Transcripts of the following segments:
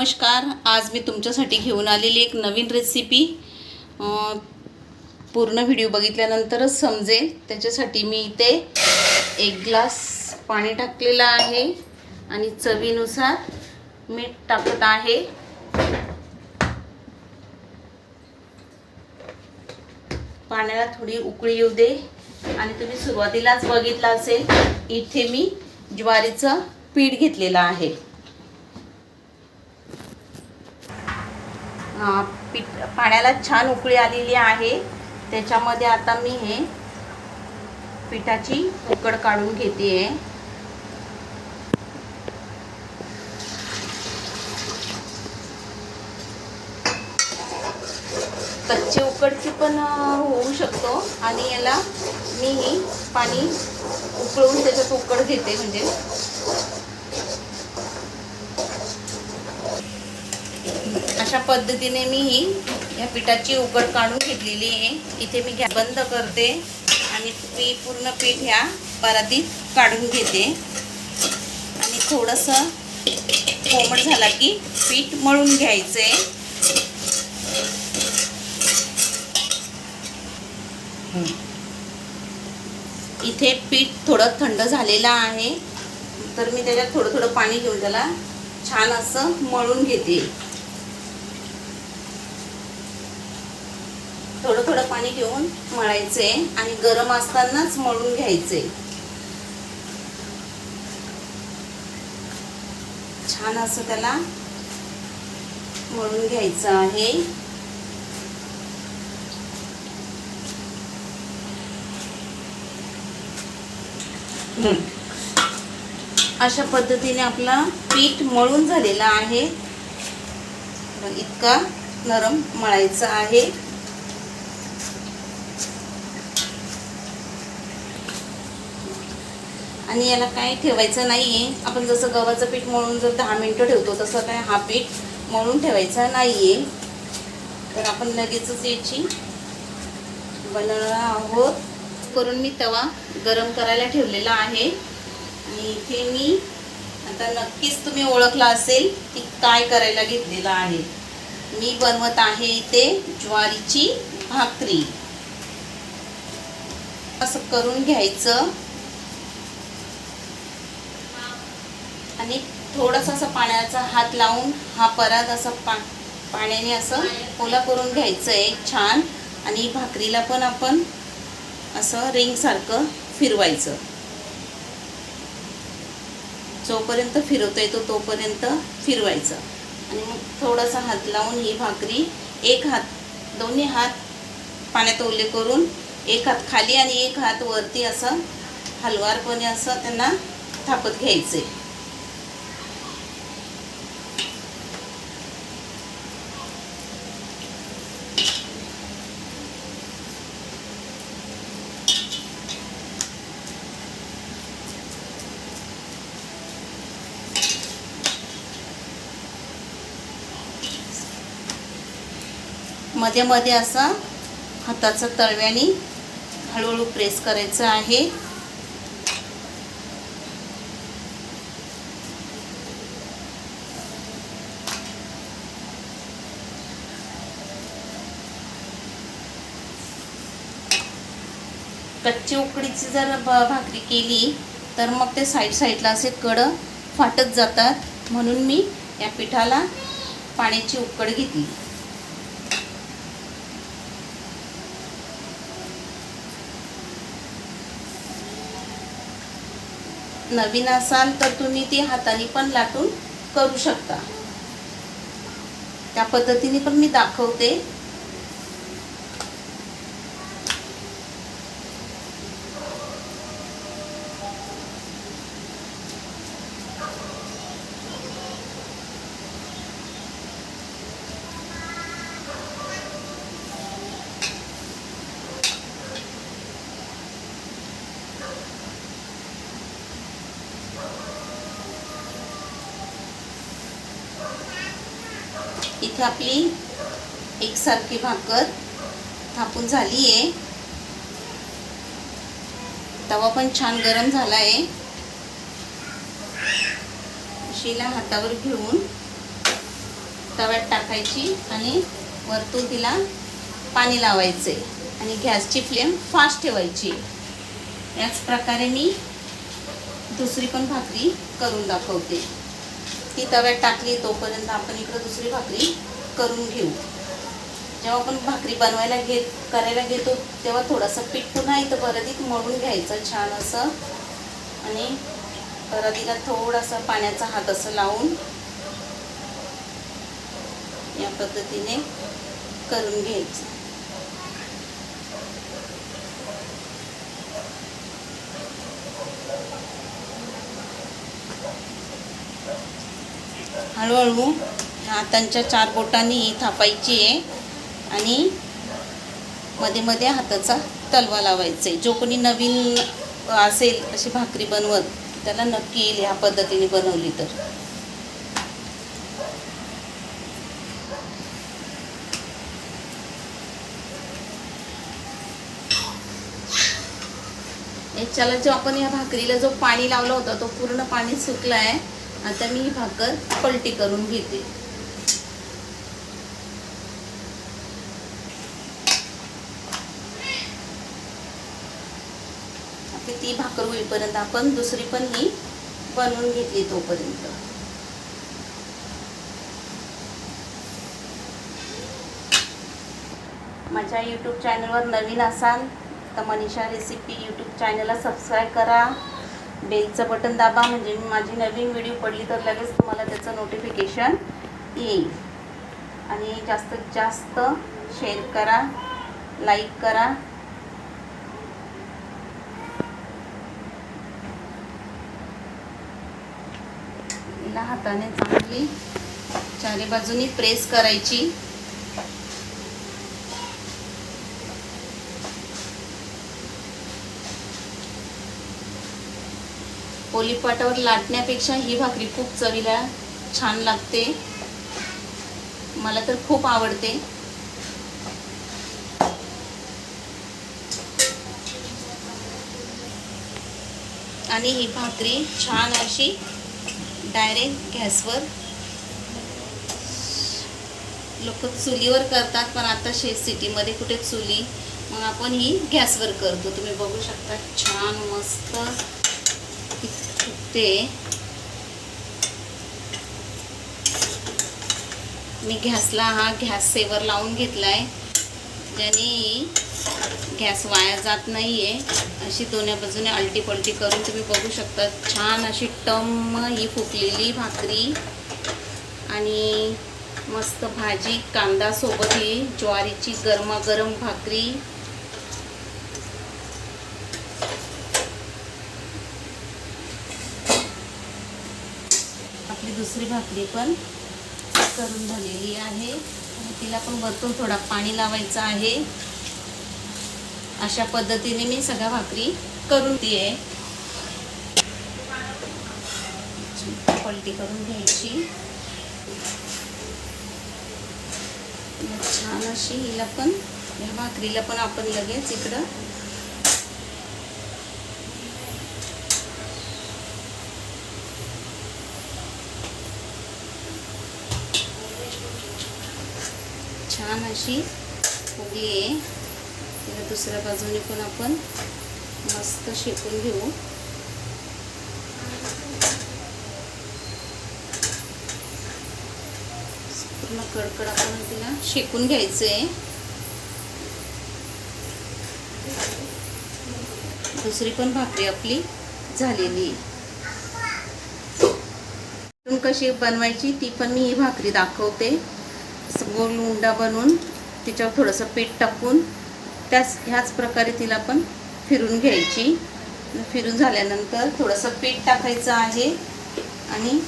नमस्कार. आज मी तुमच्यासाठी घेऊन आलेली एक नवीन रेसिपी पूर्ण व्हिडिओ बघितल्यानंतरच समजेल. त्याच्यासाठी मी इथे एक ग्लास पाणी टाकलेलं आहे आणि चवीनुसार मीठ टाकत आहे. पाण्याला थोडी उकळी येऊ दे. आणि तुम्ही सुरुवातीलाच बघितलं असेल इथे मी ज्वारीचं पीठ घेतलेलं आहे. पीठ पाण्याला छान उकळी आलेली आहे. त्याच्यामध्ये आता मी हे पिठाची उकड काढून घेते. आहे कच्चे उकडची पण होऊ शकतो. आणि याला मी पाणी उकळून त्याच्यात उकड घेते म्हणजे. अशा पद्धतीने मी ही या पिठाची उकड काढून घेतलेली आहे. इथे मी गॅस बंद करते आणि मी पूर्ण पीठ ह्या परातीत काढून घेते. आणि थोडंसं कोमट झाला की पीठ मळून घ्यायचं आहे इथे पीठ थोडं थंड झालेलं आहे. तर मी त्याच्यात थोडं थोडं पाणी घेऊन त्याला छान असं मळून घेते. थोडं थोडं पाणी घेऊन मळायचे आणि गरम असतानाच मळून घ्यायचे. छान असं त्याला मळून घ्यायचं आहे. अशा पद्धतीने आपला पीठ मळून झालेला आहे. इतका नरम मळायचा आहे. आणि याला काय ठेवायचं नाही आहे आपण जसं गव्हाचं पीठ मळून जर दहा मिनटं ठेवतो तसं काय हा पीठ मळून ठेवायचा नाही आहे तर आपण लगेचच याची बनवणार आहोत. करून मी तवा गरम करायला ठेवलेला आहे. आणि इथे मी आता नक्कीच तुम्ही ओळखला असेल की काय करायला घेतलेलं आहे. मी बनवत आहे इथे ज्वारीची भाकरी. असं करून घ्यायचं. आणि थोडासा असं पाण्याचा हात लावून हा परात असं पा पाण्याने असं ओला करून घ्यायचं आहे. छान. आणि भाकरीला पण आपण असं रिंगसारखं फिरवायचं. जोपर्यंत फिरवता येतो तोपर्यंत फिरवायचं. आणि मग थोडासा हात लावून ही भाकरी एक हात दोन्ही हात पाण्यात ओले करून एक हात खाली आणि एक हात वरती असं हलवारपणे असं त्यांना थापत घ्यायचे. मध्ये मध्ये असं हाताचं तळव्याने हळूहळू प्रेस करायचं आहे. कच्ची उकडीची जर भाकरी केली तर मग ते साईड साईडला असे कडं फाटत जातात. म्हणून मी या पिठाला पाण्याची उकड घेतली. नवीन असाल तर तुम्ही ती हाताने पण लाटून करू शकता. त्या पद्धतीने पण मी दाखवते. इथे आपली एकसारखी भाकर थापून झाली आहे तवा पण छान गरम झाला आहे शिला हातावर घेऊन तव्यात टाकायची आणि वरतून तिला पाणी लावायचे आणि गॅसची फ्लेम फास्ट ठेवायची. याच प्रकारे मी दुसरी पण भाकरी करून दाखवते. ती तव्यात टाकली तोपर्यंत आपण इकडं दुसरी भाकरी करून घेऊ. जेव्हा आपण भाकरी बनवायला घेत करायला घेतो तेव्हा थोडंसं पीठ पुन्हा इथं परतीत मळून घ्यायचं छान असं. आणि परतीला थोडासा पाण्याचा हात असं लावून या पद्धतीने करून घ्यायचं. हळूहळू हातांच्या चार बोटांनी थापायची आहे. आणि मध्ये मध्ये हाताचा तलवा लावायचा आहे. जो कोणी नवीन असेल अशी भाकरी बनवत त्याला नक्की येईल ह्या पद्धतीने बनवली तर. याच्याला जो आपण या भाकरीला जो पाणी लावला होता तो पूर्ण पाणी सुकला आहे आता मी ही भाकर पलटी करून घेते. ती भाकर होईपर्यंत आपण दुसरी पण ही बनवून घेतली तोपर्यंत. माझ्या यूट्यूब चॅनलवर नवीन असाल तर मनीषा रेसिपी यूट्यूब चॅनलला सबस्क्राईब करा. बेलचं बटन दाबा म्हणजे मी माझी नवीन व्हिडिओ पडली तर लगेच तुम्हाला त्याचं नोटिफिकेशन येईल. आणि जास्तीत जास्त शेअर करा लाईक करा. हाताने चांगली चारी बाजूनी प्रेस करायची. पोलीपाटावर लाटण्यापेक्षा ही भाकरी खूप चवीला छान लागते. मला तर खूप आवडते. आणि ही भाकरी छान अशी डायरेक्ट गॅसवर लोक चुलीवर करतात पण आता शे सिटीमध्ये कुठे चुली मग आपण ही गॅसवर करतो. तुम्ही बघू शकता छान मस्त ते मी गॅसला हा गॅस सेवर लावून घेतलाय. ज्याने गॅस वाया जात नाही आहे अशी दोन्ही बाजूने अलटी पलटी करून तुम्ही बघू शकता. छान अशी टम ही फुकलेली भाकरी. आणि मस्त भाजी कांदा सोबत ही ज्वारीची गरमागरम भाकरी. दुसरी भाकरी पण करून झालेली आहे. आणि तिला पण वरतून थोडा पाणी लावायचं आहे. अशा पद्धतीने मी सगळ्या भाकरी करून दिये. पलटी करून घ्यायची. छान अशी हिला पण या भाकरीला पण आपण लगेच इकडं छान अशी फुगली आहे. तिला दुसऱ्या बाजूने पण आपण मस्त शेकून घेऊ. पूर्ण कडकड आपण तिला शेकून घ्यायचं आहे दुसरी पण भाकरी आपली झालेली कशी बनवायची ती पण मी ही भाकरी दाखवते. गोल उंडा बनवून तिच्यावर थोडंसं पीठ टाकून त्याच ह्याच प्रकारे तिला पण फिरून घ्यायची. फिरून झाल्यानंतर थोडंसं पीठ टाकायचं आहे आणि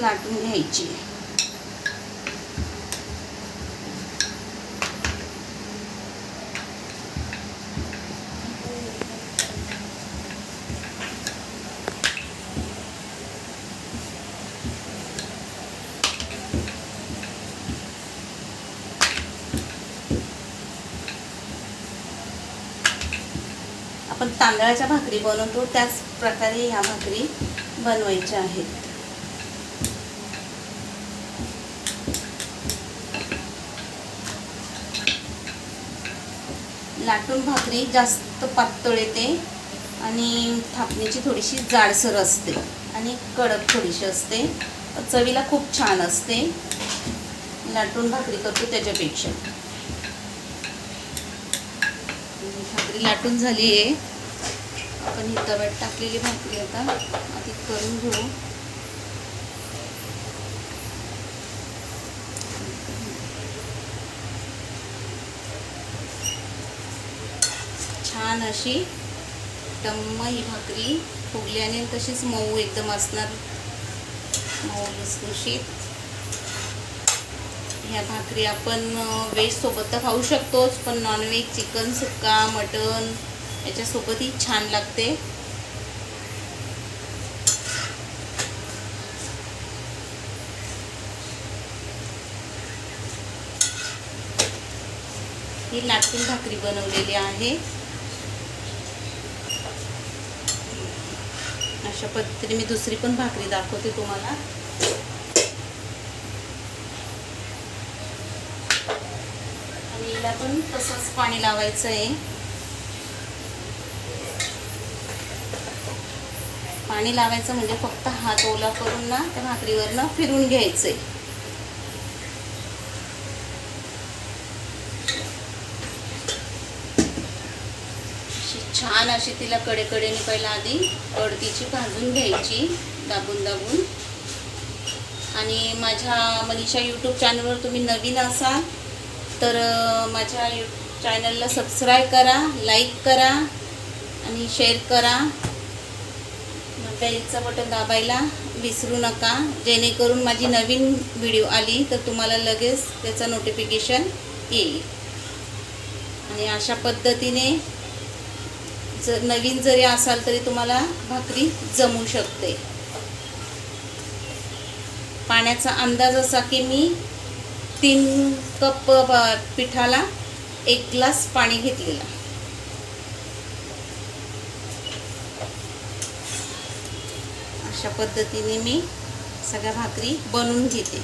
लाटून घ्यायची. आपण तांदळाच्या भाकरी बनवतो त्याच प्रकारे ह्या भाकरी बनवायच्या आहेत. लाटून भाकरी जास्त पातळ येते आणि थापणीची थोडीशी जाडसर असते आणि कडक थोडीशी असते. चवीला खूप छान असते. लाटून भाकरी करतो त्याच्यापेक्षा. भाकरी लाटून झाली आहे आपण ही तव्यात टाकलेली भाकरी आता. आधी करून घेऊ. छान अशी टम्म ही भाकरी फुगल्याने तशीच मऊ एकदम असणार. मऊ लुसलुशीत ह्या भाकरी आपण व्हेज सोबत तर खाऊ शकतोच पण नॉनव्हेज चिकन सुक्का मटन याच्यासोबतही छान लागते. ही लाटून भाकरी बनवलेली आहे. अशा पद्धतीने मी दुसरी पण भाकरी दाखवते तुम्हाला. आणि हिला पण तसंच पाणी लावायचं आहे पाणी लावायचं म्हणजे फक्त हात ओला करून ना त्या भाकरीवरनं फिरून घ्यायचं. आहे छान अशी तिला कडेकडेने पहिला आधी अडतीची भाजून घ्यायची दाबून दाबून. आणि माझ्या मनीषा यूट्यूब चॅनलवर तुम्ही नवीन असाल तर माझ्या यू चॅनलला सबस्क्राईब करा लाईक करा आणि शेअर करा. बेलचं बटन दाबायला विसरू नका. जेणेकरून माझी नवीन व्हिडिओ आली तर तुम्हाला लगेच त्याचं नोटिफिकेशन येईल. आणि अशा पद्धतीने जर नवीन जरी असाल तरी तुम्हाला भाकरी जमू शकते. पाण्याचा अंदाज असा की मी तीन कप पिठाला एक ग्लास पाणी घेतलेला. अशा पद्धतीने मी सगळ्या भाकरी बनवून घेते.